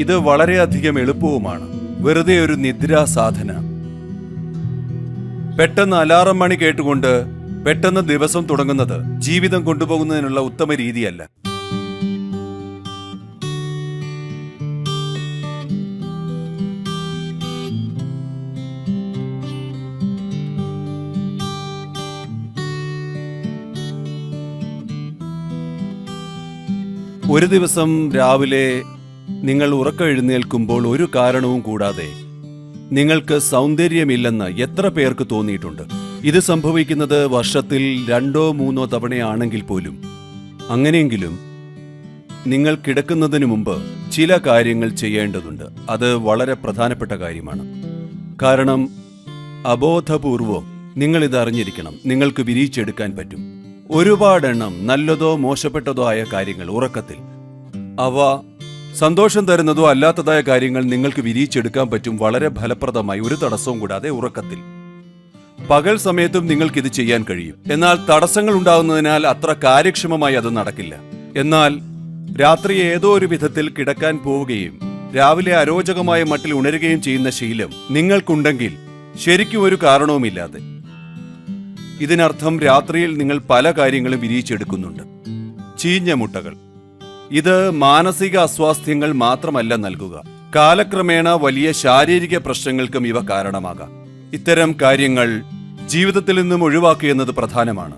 ഇത് വളരെയധികം എളുപ്പവുമാണ്. വെറുതെ ഒരു നിദ്രാ സാധന പെട്ടെന്ന് അലാറം മണി കേട്ടുകൊണ്ട് പെട്ടെന്ന് ദിവസം തുടങ്ങുന്നത് ജീവിതം കൊണ്ടുപോകുന്നതിനുള്ള ഉത്തമ രീതിയല്ല. ഒരു ദിവസം രാവിലെ നിങ്ങൾ ഉറക്കെഴുന്നേൽക്കുമ്പോൾ ഒരു കാരണവും കൂടാതെ നിങ്ങൾക്ക് സൗന്ദര്യമില്ലെന്ന് എത്ര പേർക്ക് തോന്നിയിട്ടുണ്ട്? ഇത് സംഭവിക്കുന്നത് വർഷത്തിൽ രണ്ടോ മൂന്നോ തവണയാണെങ്കിൽ പോലും. അങ്ങനെയെങ്കിലും നിങ്ങൾ കിടക്കുന്നതിന് മുമ്പ് ചില കാര്യങ്ങൾ ചെയ്യേണ്ടതുണ്ട്. അത് വളരെ പ്രധാനപ്പെട്ട കാര്യമാണ്. കാരണം അബോധപൂർവം നിങ്ങൾ ഇത് അറിഞ്ഞിരിക്കണം നിങ്ങൾക്ക് വിരിയിച്ചെടുക്കാൻ പറ്റും. ഒരുപാടെണ്ണം നല്ലതോ മോശപ്പെട്ടതോ ആയ കാര്യങ്ങൾ ഉറക്കത്തിൽ. അവ സന്തോഷം തരുന്നതോ അല്ലാത്തതായ കാര്യങ്ങൾ നിങ്ങൾക്ക് വിരിയിച്ചെടുക്കാൻ പറ്റും വളരെ ഫലപ്രദമായി ഒരു തടസ്സവും കൂടാതെ ഉറക്കത്തിൽ. പകൽ സമയത്തും നിങ്ങൾക്ക് ഇത് ചെയ്യാൻ കഴിയും. എന്നാൽ തടസ്സങ്ങൾ ഉണ്ടാകുന്നതിനാൽ അത്ര കാര്യക്ഷമമായി അത് നടക്കില്ല. എന്നാൽ രാത്രി ഏതോ ഒരു വിധത്തിൽ കിടക്കാൻ പോവുകയും രാവിലെ അരോചകമായ മട്ടിൽ ഉണരുകയും ചെയ്യുന്ന ശീലം നിങ്ങൾക്കുണ്ടെങ്കിൽ ശരിക്കും ഒരു കാരണവുമില്ലാതെ. ഇതിനർത്ഥം രാത്രിയിൽ നിങ്ങൾ പല കാര്യങ്ങളും വിരിയിച്ചെടുക്കുന്നുണ്ട്. ചീഞ്ഞ മുട്ടകൾ. ഇത് മാനസിക അസ്വാസ്ഥ്യങ്ങൾ മാത്രമല്ല നൽകുക. കാലക്രമേണ വലിയ ശാരീരിക പ്രശ്നങ്ങൾക്കും ഇവ കാരണമാകാം. ഇത്തരം കാര്യങ്ങൾ ജീവിതത്തിൽ നിന്നും ഒഴിവാക്കുക പ്രധാനമാണ്.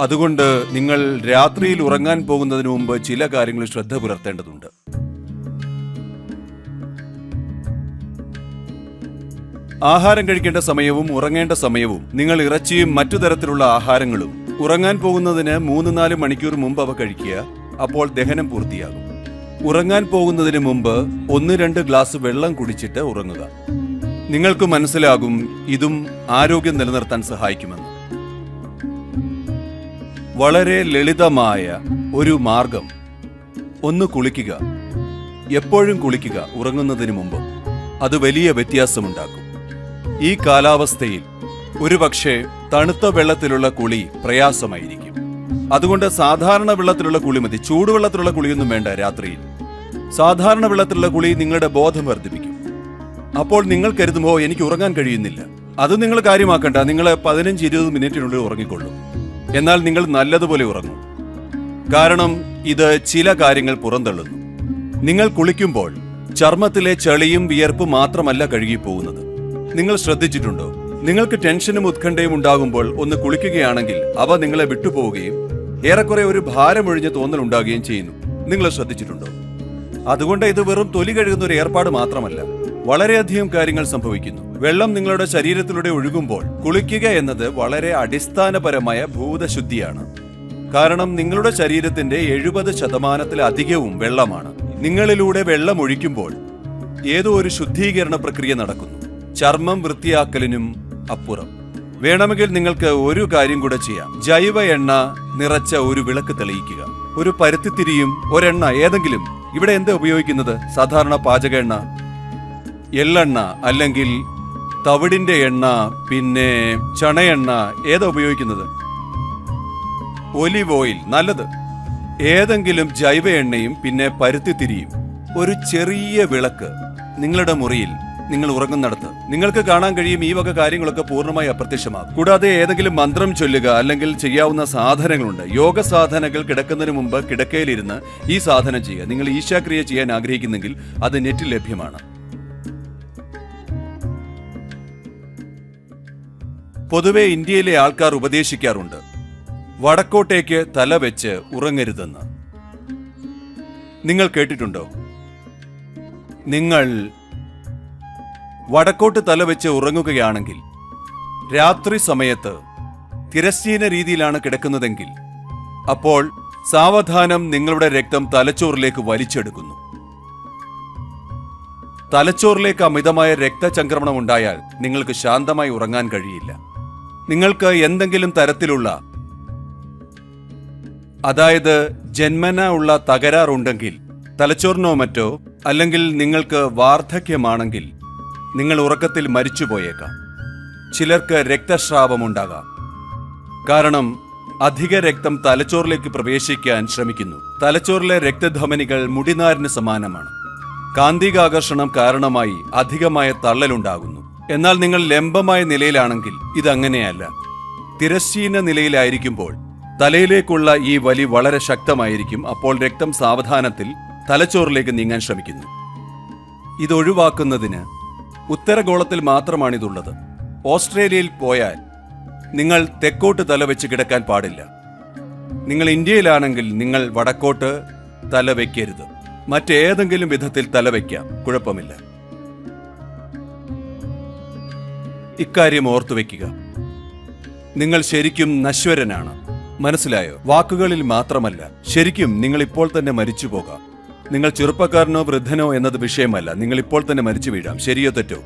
അതുകൊണ്ട് നിങ്ങൾ രാത്രിയിൽ ഉറങ്ങാൻ പോകുന്നതിന് മുമ്പ് ചില കാര്യങ്ങൾ ശ്രദ്ധ പുലർത്തേണ്ടതുണ്ട്. ആഹാരം കഴിക്കേണ്ട സമയവും ഉറങ്ങേണ്ട സമയവും നിങ്ങൾ ഇറച്ചിയും മറ്റു തരത്തിലുള്ള ആഹാരങ്ങളും. ഉറങ്ങാൻ പോകുന്നതിന് മൂന്ന് നാല് മണിക്കൂർ മുമ്പ് അവ കഴിക്കുക. അപ്പോൾ ദഹനം പൂർത്തിയാകും. ഉറങ്ങാൻ പോകുന്നതിന് മുമ്പ് ഒന്ന് രണ്ട് ഗ്ലാസ് വെള്ളം കുടിച്ചിട്ട് ഉറങ്ങുക. നിങ്ങൾക്ക് മനസ്സിലാകും ഇതും ആരോഗ്യം നിലനിർത്താൻ സഹായിക്കുമെന്ന്. വളരെ ലളിതമായ ഒരു മാർഗം. ഒന്ന് കുളിക്കുക. എപ്പോഴും കുളിക്കുക ഉറങ്ങുന്നതിന് മുമ്പ്. അത് വലിയ വ്യത്യാസമുണ്ടാക്കും. ഈ കാലാവസ്ഥയിൽ ഒരുപക്ഷെ തണുത്ത വെള്ളത്തിലുള്ള കുളി പ്രയാസമായിരിക്കും. അതുകൊണ്ട് സാധാരണ വെള്ളത്തിലുള്ള കുളി മതി. ചൂടുവെള്ളത്തിലുള്ള കുളിയൊന്നും വേണ്ട രാത്രിയിൽ. സാധാരണ വെള്ളത്തിലുള്ള കുളി നിങ്ങളുടെ ബോധം വർദ്ധിപ്പിക്കും. അപ്പോൾ നിങ്ങൾ കരുതുമ്പോൾ എനിക്ക് ഉറങ്ങാൻ കഴിയുന്നില്ല. അത് നിങ്ങൾ കാര്യമാക്കണ്ട. നിങ്ങൾ പതിനഞ്ച് ഇരുപത് മിനിറ്റിനുള്ളിൽ ഉറങ്ങിക്കൊള്ളും. എന്നാൽ നിങ്ങൾ നല്ലതുപോലെ ഉറങ്ങും. കാരണം ഇത് ചില കാര്യങ്ങൾ പുറന്തള്ളുന്നു. നിങ്ങൾ കുളിക്കുമ്പോൾ ചർമ്മത്തിലെ ചെളിയും വിയർപ്പും മാത്രമല്ല കഴുകിപ്പോകുന്നത്. നിങ്ങൾ ശ്രദ്ധിച്ചിട്ടുണ്ടോ? നിങ്ങൾക്ക് ടെൻഷനും ഉത്കണ്ഠയും ഉണ്ടാകുമ്പോൾ ഒന്ന് കുളിക്കുകയാണെങ്കിൽ അവ നിങ്ങളെ വിട്ടുപോവുകയും ഏറെക്കുറെ ഒരു ഭാരമൊഴിഞ്ഞ തോന്നൽ ഉണ്ടാകുകയും ചെയ്യുന്നു. നിങ്ങൾ ശ്രദ്ധിച്ചിട്ടുണ്ടോ? അതുകൊണ്ട് ഇത് വെറും തൊലി കഴുകുന്ന ഒരു ഏർപ്പാട് മാത്രമല്ല വളരെയധികം കാര്യങ്ങൾ സംഭവിക്കുന്നു. വെള്ളം നിങ്ങളുടെ ശരീരത്തിലൂടെ ഒഴുകുമ്പോൾ കുളിക്കുക എന്നത് വളരെ അടിസ്ഥാനപരമായ ഭൂതശുദ്ധിയാണ്. കാരണം നിങ്ങളുടെ ശരീരത്തിന്റെ എഴുപത് ശതമാനത്തിലധികവും വെള്ളമാണ്. നിങ്ങളിലൂടെ വെള്ളം ഒഴിക്കുമ്പോൾ ഏതോ ഒരു ശുദ്ധീകരണ പ്രക്രിയ നടക്കുന്നു. ചർമ്മം വൃത്തിയാക്കലിനും അപ്പുറം. വേണമെങ്കിൽ നിങ്ങൾക്ക് ഒരു കാര്യം കൂടെ ചെയ്യാം. ജൈവ എണ്ണ നിറച്ച ഒരു വിളക്ക് തെളിയിക്കുക. ഒരു പരുത്തിത്തിരിയും ഒരെണ്ണ ഏതെങ്കിലും. ഇവിടെ എന്താ ഉപയോഗിക്കുന്നത്? സാധാരണ പാചക എണ്ണ. എള്ളെണ്ണ അല്ലെങ്കിൽ തവിടിന്റെ എണ്ണ പിന്നെ ചണയെണ്ണ. ഏതാ ഉപയോഗിക്കുന്നത്? Olive oil. നല്ലത്. ഏതെങ്കിലും ജൈവ എണ്ണയും പിന്നെ പരുത്തിത്തിരിയും. ഒരു ചെറിയ വിളക്ക് നിങ്ങളുടെ മുറിയിൽ. നിങ്ങൾ ഉറങ്ങുന്നിടത്ത് നിങ്ങൾക്ക് കാണാൻ കഴിയും ഈ വക കാര്യങ്ങളൊക്കെ പൂർണമായി അപ്രത്യക്ഷമാകും. കൂടാതെ ഏതെങ്കിലും മന്ത്രം ചൊല്ലുക അല്ലെങ്കിൽ ചെയ്യാവുന്ന സാധനങ്ങളുണ്ട്. യോഗ സാധനങ്ങൾ കിടക്കുന്നതിന് മുമ്പ് കിടക്കയിലിരുന്ന് ഈ സാധനം ചെയ്യുക. നിങ്ങൾ ഈശാക്രിയ ചെയ്യാൻ ആഗ്രഹിക്കുന്നെങ്കിൽ അത് നെറ്റിൽ ലഭ്യമാണ്. പൊതുവെ ഇന്ത്യയിലെ ആൾക്കാർ ഉപദേശിക്കാറുണ്ട്. വടക്കോട്ടേക്ക് തല വെച്ച് ഉറങ്ങരുതെന്ന്. നിങ്ങൾ കേട്ടിട്ടുണ്ടോ? നിങ്ങൾ വടക്കോട്ട് തല വെച്ച് ഉറങ്ങുകയാണെങ്കിൽ രാത്രി സമയത്ത് തിരശ്ചീന രീതിയിലാണ് കിടക്കുന്നതെങ്കിൽ അപ്പോൾ സാവധാനം നിങ്ങളുടെ രക്തം തലച്ചോറിലേക്ക് വലിച്ചെടുക്കുന്നു. തലച്ചോറിലേക്ക് അമിതമായ രക്തചംക്രമണം ഉണ്ടായാൽ നിങ്ങൾക്ക് ശാന്തമായി ഉറങ്ങാൻ കഴിയില്ല. നിങ്ങൾക്ക് എന്തെങ്കിലും തരത്തിലുള്ള അതായത് ജന്മന ഉള്ള തകരാറുണ്ടെങ്കിൽ തലച്ചോറിനോ മറ്റോ അല്ലെങ്കിൽ നിങ്ങൾക്ക് വാർദ്ധക്യമാണെങ്കിൽ നിങ്ങൾ ഉറക്കത്തിൽ മരിച്ചുപോയേക്കാം. ചിലർക്ക് രക്തസ്രാവമുണ്ടാകാം. കാരണം അധിക രക്തം തലച്ചോറിലേക്ക് പ്രവേശിക്കാൻ ശ്രമിക്കുന്നു. തലച്ചോറിലെ രക്തധമനികൾ മുടിനാരിന് സമാനമാണ്. കാന്തികാകർഷണം കാരണമായി അധികമായ തള്ളലുണ്ടാകുന്നു. എന്നാൽ നിങ്ങൾ ലംബമായ നിലയിലാണെങ്കിൽ ഇതങ്ങനെയല്ല. തിരശ്ചീന നിലയിലായിരിക്കുമ്പോൾ തലയിലേക്കുള്ള ഈ വലി വളരെ ശക്തമായിരിക്കും. അപ്പോൾ രക്തം സാവധാനത്തിൽ തലച്ചോറിലേക്ക് നീങ്ങാൻ ശ്രമിക്കുന്നു. ഇത് ഒഴിവാക്കുന്നതിന് ഉത്തരഗോളത്തിൽ മാത്രമാണിതുള്ളത്. ഓസ്ട്രേലിയയിൽ പോയാൽ നിങ്ങൾ തെക്കോട്ട് തല വെച്ച് കിടക്കാൻ പാടില്ല. നിങ്ങൾ ഇന്ത്യയിലാണെങ്കിൽ നിങ്ങൾ വടക്കോട്ട് തല വയ്ക്കരുത് മറ്റേതെങ്കിലും വിധത്തിൽ തല വയ്ക്കാം കുഴപ്പമില്ല. ഇക്കാര്യം ഓർത്തു വെക്കുക. നിങ്ങൾ ശരിക്കും നശ്വരനാണ്. മനസ്സിലായോ? വാക്കുകളിൽ മാത്രമല്ല. ശരിക്കും നിങ്ങൾ ഇപ്പോൾ തന്നെ മരിച്ചു പോകാം നിങ്ങൾ ചെറുപ്പക്കാരനോ വൃദ്ധനോ എന്നത് വിഷയമല്ല. നിങ്ങൾ ഇപ്പോൾ തന്നെ മരിച്ചു വീഴാം. ശരിയോ തെറ്റോ?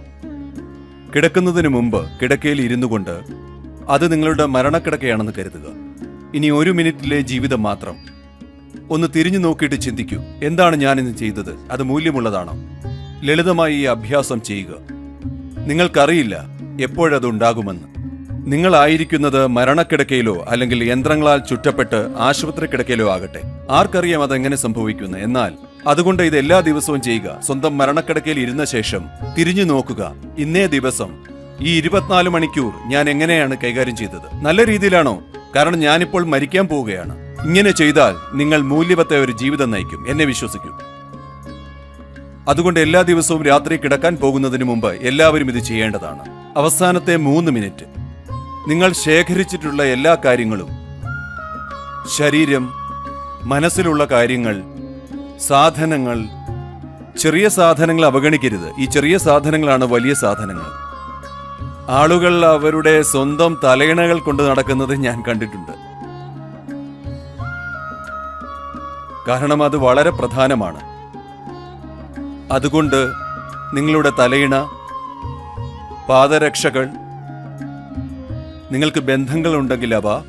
കിടക്കുന്നതിന് മുമ്പ് കിടക്കയിൽ ഇരുന്നു കൊണ്ട് അത് നിങ്ങളുടെ മരണക്കിടക്കയാണെന്ന് കരുതുക. ഇനി ഒരു മിനിറ്റിലെ ജീവിതം മാത്രം ഒന്ന് തിരിഞ്ഞു നോക്കിയിട്ട് ചിന്തിക്കൂ. എന്താണ് ഞാൻ ഇന്ന് ചെയ്തത്? അത് മൂല്യമുള്ളതാണോ? ലളിതമായി ഈ അഭ്യാസം ചെയ്യുക. നിങ്ങൾക്കറിയില്ല എപ്പോഴത് ഉണ്ടാകുമെന്ന്. നിങ്ങളായിരിക്കുന്നത് മരണക്കിടക്കയിലോ അല്ലെങ്കിൽ യന്ത്രങ്ങളാൽ ചുറ്റപ്പെട്ട് ആശുപത്രി കിടക്കയിലോ ആകട്ടെ. ആർക്കറിയാം അതെങ്ങനെ സംഭവിക്കുന്നു? എന്നാൽ അതുകൊണ്ട് ഇത് എല്ലാ ദിവസവും ചെയ്യുക. സ്വന്തം മരണക്കിടക്കയിൽ ഇരുന്ന ശേഷം തിരിഞ്ഞു നോക്കുക. ഇന്നേ ദിവസം ഈ ഇരുപത്തിനാല് മണിക്കൂർ ഞാൻ എങ്ങനെയാണ് കൈകാര്യം ചെയ്തത്? നല്ല രീതിയിലാണോ? കാരണം ഞാനിപ്പോൾ മരിക്കാൻ പോവുകയാണ്. ഇങ്ങനെ ചെയ്താൽ നിങ്ങൾ മൂല്യവത്തെ ഒരു ജീവിതം നയിക്കും. എന്നെ വിശ്വസിക്കും. അതുകൊണ്ട് എല്ലാ ദിവസവും രാത്രി കിടക്കാൻ പോകുന്നതിന് മുമ്പ് എല്ലാവരും ഇത് ചെയ്യേണ്ടതാണ്. അവസാനത്തെ മൂന്ന് മിനിറ്റ്. നിങ്ങൾ ശേഖരിച്ചിട്ടുള്ള എല്ലാ കാര്യങ്ങളും ശരീരം മനസ്സിലുള്ള കാര്യങ്ങൾ സാധനങ്ങൾ ചെറിയ സാധനങ്ങൾ അവഗണിക്കരുത്. ഈ ചെറിയ സാധനങ്ങളാണ് വലിയ സാധനങ്ങൾ. ആളുകൾ അവരുടെ സ്വന്തം തലയിണകൾ കൊണ്ട് നടക്കുന്നത് ഞാൻ കണ്ടിട്ടുണ്ട്. കാരണം അത് വളരെ പ്രധാനമാണ്. അതുകൊണ്ട് നിങ്ങളുടെ തലയിണ പാദരക്ഷകൾ നിങ്ങൾക്ക് ബന്ധങ്ങളുണ്ടെങ്കിൽ അവ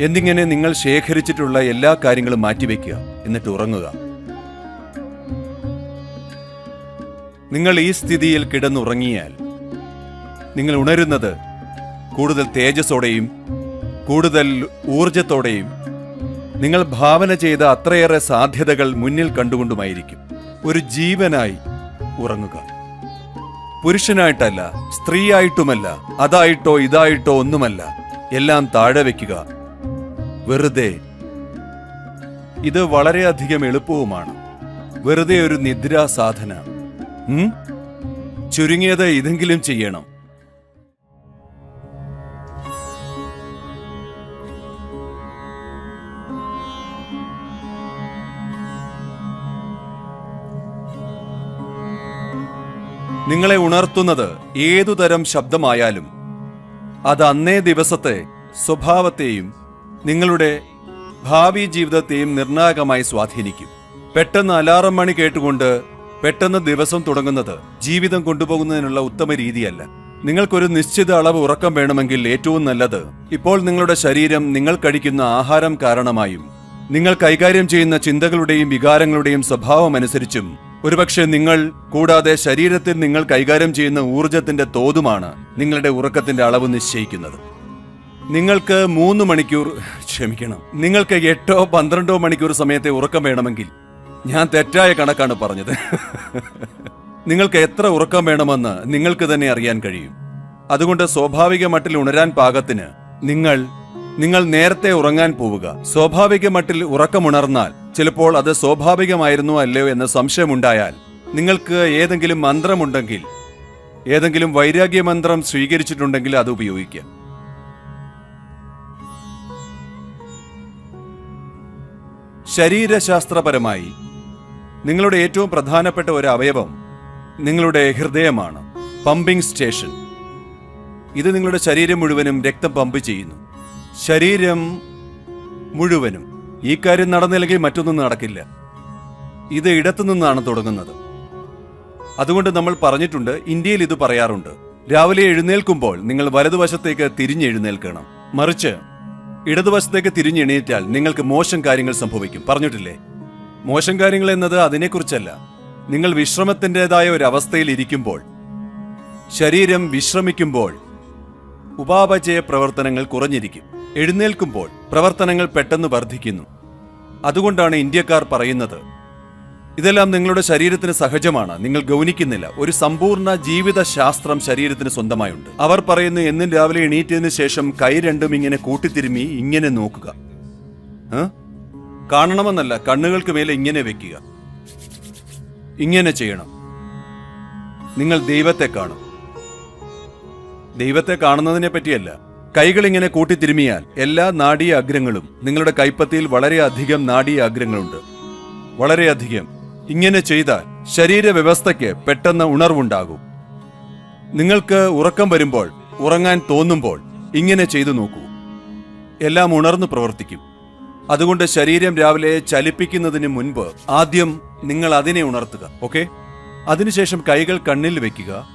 എന്നിങ്ങനെ നിങ്ങൾ ശേഖരിച്ചിട്ടുള്ള എല്ലാ കാര്യങ്ങളും മാറ്റിവെക്കുക. എന്നിട്ട് ഉറങ്ങുക. നിങ്ങൾ ഈ സ്ഥിതിയിൽ കിടന്നുറങ്ങിയാൽ നിങ്ങൾ ഉണരുന്നത് കൂടുതൽ തേജസ്സോടെയും കൂടുതൽ ഊർജത്തോടെയും നിങ്ങൾ ഭാവന ചെയ്ത അത്രയേറെ സാധ്യതകൾ മുന്നിൽ കണ്ടുകൊണ്ടുമായിരിക്കും. ഒരു ജീവനായി ഉറങ്ങുക. പുരുഷനായിട്ടല്ല സ്ത്രീയായിട്ടുമല്ല അതായിട്ടോ ഇതായിട്ടോ ഒന്നുമല്ല. എല്ലാം താഴെ വെക്കുക. വെറുതെ. ഇത് വളരെയധികം എളുപ്പവുമാണ്. വെറുതെ ഒരു നിദ്രാ സാധന ഉം? ചുരുങ്ങിയത് ഇതെങ്കിലും ചെയ്യണം. നിങ്ങളെ ഉണർത്തുന്നത് ഏതുതരം ശബ്ദമായാലും അത് അന്നേ ദിവസത്തെ സ്വഭാവത്തെയും നിങ്ങളുടെ ഭാവി ജീവിതത്തെയും നിർണായകമായി സ്വാധീനിക്കും. പെട്ടെന്ന് അലാറം മണി കേട്ടുകൊണ്ട് പെട്ടെന്ന് ദിവസം തുടങ്ങുന്നത് ജീവിതം കൊണ്ടുപോകുന്നതിനുള്ള ഉത്തമ രീതിയല്ല. നിങ്ങൾക്കൊരു നിശ്ചിത അളവ് ഉറക്കം വേണമെങ്കിൽ ഏറ്റവും നല്ലത് ഇപ്പോൾ നിങ്ങളുടെ ശരീരം നിങ്ങൾ കഴിക്കുന്ന ആഹാരം കാരണമായും നിങ്ങൾ കൈകാര്യം ചെയ്യുന്ന ചിന്തകളുടെയും വികാരങ്ങളുടെയും സ്വഭാവം അനുസരിച്ചും ഒരുപക്ഷെ നിങ്ങൾ കൂടാതെ ശരീരത്തിൽ നിങ്ങൾ കൈകാര്യം ചെയ്യുന്ന ഊർജത്തിന്റെ തോതുമാണ് നിങ്ങളുടെ ഉറക്കത്തിന്റെ അളവ് നിശ്ചയിക്കുന്നത്. നിങ്ങൾക്ക് മൂന്ന് മണിക്കൂർ ക്ഷമിക്കണം നിങ്ങൾക്ക് എട്ടോ പന്ത്രണ്ടോ മണിക്കൂർ സമയത്തെ ഉറക്കം വേണമെങ്കിൽ ഞാൻ തെറ്റായ കണക്കാണ് പറഞ്ഞത്. നിങ്ങൾക്ക് എത്ര ഉറക്കം വേണമെന്ന് നിങ്ങൾക്ക് തന്നെ അറിയാൻ കഴിയും. അതുകൊണ്ട് സ്വാഭാവിക മട്ടിൽ ഉണരാൻ പാകത്തിന് നിങ്ങൾ നിങ്ങൾ നേരത്തെ ഉറങ്ങാൻ പോവുക. സ്വാഭാവിക മട്ടിൽ ഉറക്കമുണർന്നാൽ ചിലപ്പോൾ അത് സ്വാഭാവികമായിരുന്നോ അല്ലയോ എന്ന സംശയമുണ്ടായാൽ നിങ്ങൾക്ക് ഏതെങ്കിലും മന്ത്രമുണ്ടെങ്കിൽ ഏതെങ്കിലും വൈരാഗ്യ മന്ത്രം സ്വീകരിച്ചിട്ടുണ്ടെങ്കിൽ അത് ഉപയോഗിക്കാം. ശരീരശാസ്ത്രപരമായി നിങ്ങളുടെ ഏറ്റവും പ്രധാനപ്പെട്ട ഒരു അവയവം നിങ്ങളുടെ ഹൃദയമാണ് പമ്പിംഗ് സ്റ്റേഷൻ. ഇത് നിങ്ങളുടെ ശരീരം മുഴുവനും രക്തം പമ്പ് ചെയ്യുന്നു. ശരീരം മുഴുവനും ഈ കാര്യം നടന്നില്ലെങ്കിൽ മറ്റൊന്നും നടക്കില്ല. ഇത് ഇടത്തു നിന്നാണ് തുടങ്ങുന്നത്. അതുകൊണ്ട് നമ്മൾ പറഞ്ഞിട്ടുണ്ട് ഇന്ത്യയിൽ ഇത് പറയാറുണ്ട്. രാവിലെ എഴുന്നേൽക്കുമ്പോൾ നിങ്ങൾ വലതുവശത്തേക്ക് തിരിഞ്ഞെഴുന്നേൽക്കണം. മറിച്ച് ഇടതുവശത്തേക്ക് തിരിഞ്ഞെണീറ്റാൽ നിങ്ങൾക്ക് മോശം കാര്യങ്ങൾ സംഭവിക്കും. പറഞ്ഞിട്ടില്ലേ? മോശം കാര്യങ്ങൾ എന്നത് അതിനെക്കുറിച്ചല്ല. നിങ്ങൾ വിശ്രമത്തിന്റെതായ ഒരു അവസ്ഥയിൽ ഇരിക്കുമ്പോൾ ശരീരം വിശ്രമിക്കുമ്പോൾ ഉപാപചയ പ്രവർത്തനങ്ങൾ കുറഞ്ഞിരിക്കും. എഴുന്നേൽക്കുമ്പോൾ പ്രവർത്തനങ്ങൾ പെട്ടെന്ന് വർദ്ധിക്കുന്നു. അതുകൊണ്ടാണ് ഇന്ത്യക്കാർ പറയുന്നത്. ഇതെല്ലാം നിങ്ങളുടെ ശരീരത്തിന് സഹജമാണ്. നിങ്ങൾ ഗൗനിക്കുന്നില്ല. ഒരു സമ്പൂർണ ജീവിത ശാസ്ത്രം ശരീരത്തിന് സ്വന്തമായുണ്ട്. അവർ പറയുന്നു എന്നും രാവിലെ എണീറ്റതിന് ശേഷം കൈ രണ്ടും ഇങ്ങനെ കൂട്ടിത്തിരുമി ഇങ്ങനെ നോക്കുക? കാണണമെന്നല്ല കണ്ണുകൾക്ക് മേലെ ഇങ്ങനെ വെക്കുക. ഇങ്ങനെ ചെയ്യണം. നിങ്ങൾ ദൈവത്തെ കാണും. ദൈവത്തെ കാണുന്നതിനെ പറ്റിയല്ല കൈകൾ ഇങ്ങനെ കൂട്ടിത്തിരുമിയാൽ എല്ലാ നാഡീയ അഗ്രങ്ങളും നിങ്ങളുടെ കൈപ്പത്തിയിൽ വളരെയധികം നാഡീയ അഗ്രങ്ങളുണ്ട്. വളരെയധികം. ഇങ്ങനെ ചെയ്താൽ ശരീരവ്യവസ്ഥയ്ക്ക് പെട്ടെന്ന് ഉണർവുണ്ടാകും. നിങ്ങൾക്ക് ഉറക്കം വരുമ്പോൾ ഉറങ്ങാൻ തോന്നുമ്പോൾ ഇങ്ങനെ ചെയ്തു നോക്കൂ. എല്ലാം ഉണർന്നു പ്രവർത്തിക്കും. അതുകൊണ്ട് ശരീരം രാവിലെ ചലിപ്പിക്കുന്നതിന് മുൻപ് ആദ്യം നിങ്ങൾ അതിനെ ഉണർത്തുക ഓക്കെ? അതിനുശേഷം കൈകൾ കണ്ണിൽ വെക്കുക.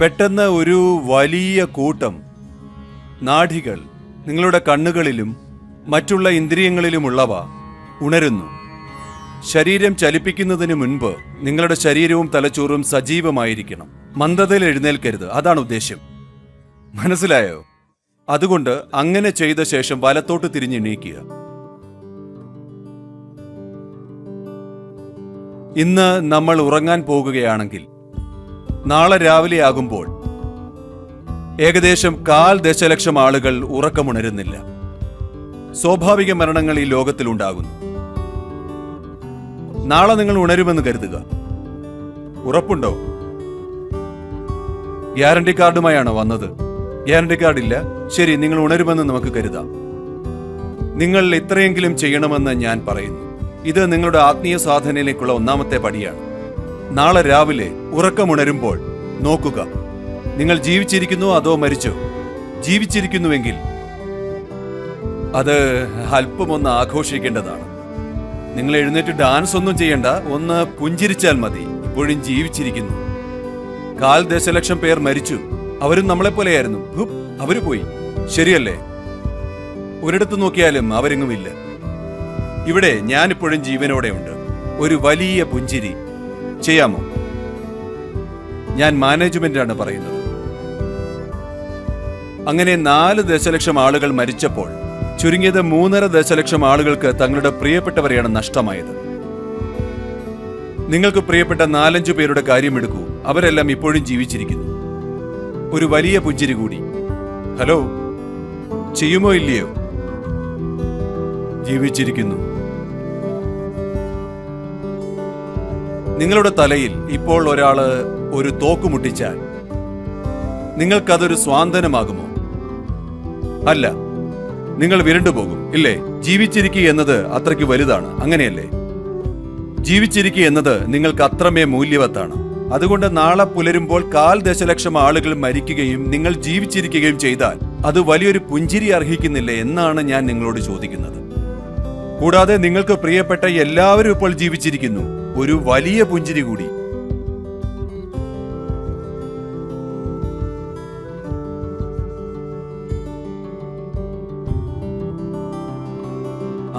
പെട്ടെന്ന് ഒരു വലിയ കൂട്ടം നാഡികൾ നിങ്ങളുടെ കണ്ണുകളിലും മറ്റുള്ള ഇന്ദ്രിയങ്ങളിലുമുള്ളവ ഉണരുന്നു. ശരീരം ചലിപ്പിക്കുന്നതിന് മുൻപ് നിങ്ങളുടെ ശരീരവും തലച്ചോറും സജീവമായിരിക്കണം. മന്ദതയിൽ എഴുന്നേൽക്കരുത്. അതാണ് ഉദ്ദേശ്യം. മനസ്സിലായോ? അതുകൊണ്ട് അങ്ങനെ ചെയ്ത ശേഷം വലത്തോട്ട് തിരിഞ്ഞെണീക്കുക ഇന്ന് നമ്മൾ ഉറങ്ങാൻ പോകുകയാണെങ്കിൽ നാളെ രാവിലെ ആകുമ്പോൾ ഏകദേശം കാൽ ദശലക്ഷം ആളുകൾ ഉറക്കമുണരുന്നില്ല. സ്വാഭാവിക മരണങ്ങൾ ഈ ലോകത്തിൽ ഉണ്ടാകുന്നു നാളെ നിങ്ങൾ ഉണരുമെന്ന് കരുതുക. ഉറപ്പുണ്ടോ? ഗ്യാരണ്ടി കാർഡുമായാണോ വന്നത്. ഗ്യാരണ്ടി കാർഡ് ഇല്ല. ശരി നിങ്ങൾ ഉണരുമെന്ന് നമുക്ക് കരുതാം. നിങ്ങൾ ഇത്രയെങ്കിലും ചെയ്യണമെന്ന് ഞാൻ പറയുന്നു. ഇത് നിങ്ങളുടെ ആത്മീയ സാധനയിലേക്കുള്ള ഒന്നാമത്തെ പടിയാണ്. നാളെ രാവിലെ ഉറക്കമുണരുമ്പോൾ നോക്കുക. നിങ്ങൾ ജീവിച്ചിരിക്കുന്നു അതോ മരിച്ചു? ജീവിച്ചിരിക്കുന്നുവെങ്കിൽ അത് അല്പമൊന്ന് ആഘോഷിക്കേണ്ടതാണ്. നിങ്ങൾ എഴുന്നേറ്റ് ഡാൻസ് ഒന്നും ചെയ്യണ്ട ഒന്ന് പുഞ്ചിരിച്ചാൽ മതി. ഇപ്പോഴും ജീവിച്ചിരിക്കുന്നു. കാൽ ദശലക്ഷം പേർ മരിച്ചു. അവരും നമ്മളെ പോലെയായിരുന്നു അവർ പോയി. ശരിയല്ലേ? ഒരിടത്ത് നോക്കിയാലും അവരെങ്ങുമില്ല. ഇവിടെ ഞാനിപ്പോഴും ജീവനോടെ ഉണ്ട് ഒരു വലിയ പുഞ്ചിരി. ചെയ്യാമോ? ഞാൻ മാനേജ്മെന്റാണ് പറയുന്നത്. അങ്ങനെ നാല് ദശലക്ഷം ആളുകൾ മരിച്ചപ്പോൾ ചുരുങ്ങിയത് മൂന്നര ദശലക്ഷം ആളുകൾക്ക് തങ്ങളുടെ പ്രിയപ്പെട്ടവരെയാണ് നഷ്ടമായത്. നിങ്ങൾക്ക് പ്രിയപ്പെട്ട നാലഞ്ചു പേരുടെ കാര്യമെടുക്കൂ. അവരെല്ലാം ഇപ്പോഴും ജീവിച്ചിരിക്കുന്നു. ഒരു വലിയ പുഞ്ചിരി കൂടി. ഹലോ? ചെയ്യുമോ ഇല്ലയോ? ജീവിച്ചിരിക്കുന്നു. നിങ്ങളുടെ തലയിൽ ഇപ്പോൾ ഒരാൾ ഒരു തോക്കുമുട്ടിച്ചാൽ നിങ്ങൾക്കതൊരു സ്വാന്തനമാകുമോ? അല്ല നിങ്ങൾ വിരണ്ടുപോകും ഇല്ലേ? ജീവിച്ചിരിക്കുക എന്നത് അത്രയ്ക്ക് വലുതാണ്. അങ്ങനെയല്ലേ? ജീവിച്ചിരിക്കുക എന്നത് നിങ്ങൾക്ക് അത്രമേ മൂല്യവത്താണ്. അതുകൊണ്ട് നാളെ പുലരുമ്പോൾ കാൽ ദശലക്ഷം ആളുകൾ മരിക്കുകയും നിങ്ങൾ ജീവിച്ചിരിക്കുകയും ചെയ്താൽ അത് വലിയൊരു പുഞ്ചിരി അർഹിക്കുന്നില്ല എന്നാണ് ഞാൻ നിങ്ങളോട് ചോദിക്കുന്നത്. കൂടാതെ നിങ്ങൾക്ക് പ്രിയപ്പെട്ട എല്ലാവരും ഇപ്പോൾ ജീവിച്ചിരിക്കുന്നു. ഒരു വലിയ പുഞ്ചിരി കൂടി.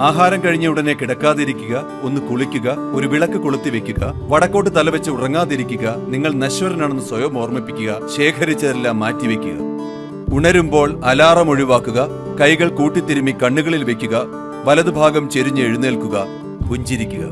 ആഹാരം കഴിഞ്ഞ ഉടനെ കിടക്കാതിരിക്കുക ഒന്ന് കുളിക്കുക ഒരു വിളക്ക് കൊളുത്തി വെക്കുക വടക്കോട്ട് തലവെച്ച് ഉറങ്ങാതിരിക്കുക നിങ്ങൾ നശ്വരനാണെന്ന് സ്വയം ഓർമ്മിപ്പിക്കുക ശേഖരിച്ചതെല്ലാം മാറ്റിവെക്കുക ഉണരുമ്പോൾ അലാറം ഒഴിവാക്കുക കൈകൾ കൂട്ടിത്തിരുമി കണ്ണുകളിൽ വെക്കുക വലതുഭാഗം ചെരിഞ്ഞ് എഴുന്നേൽക്കുക പുഞ്ചിരിക്കുക.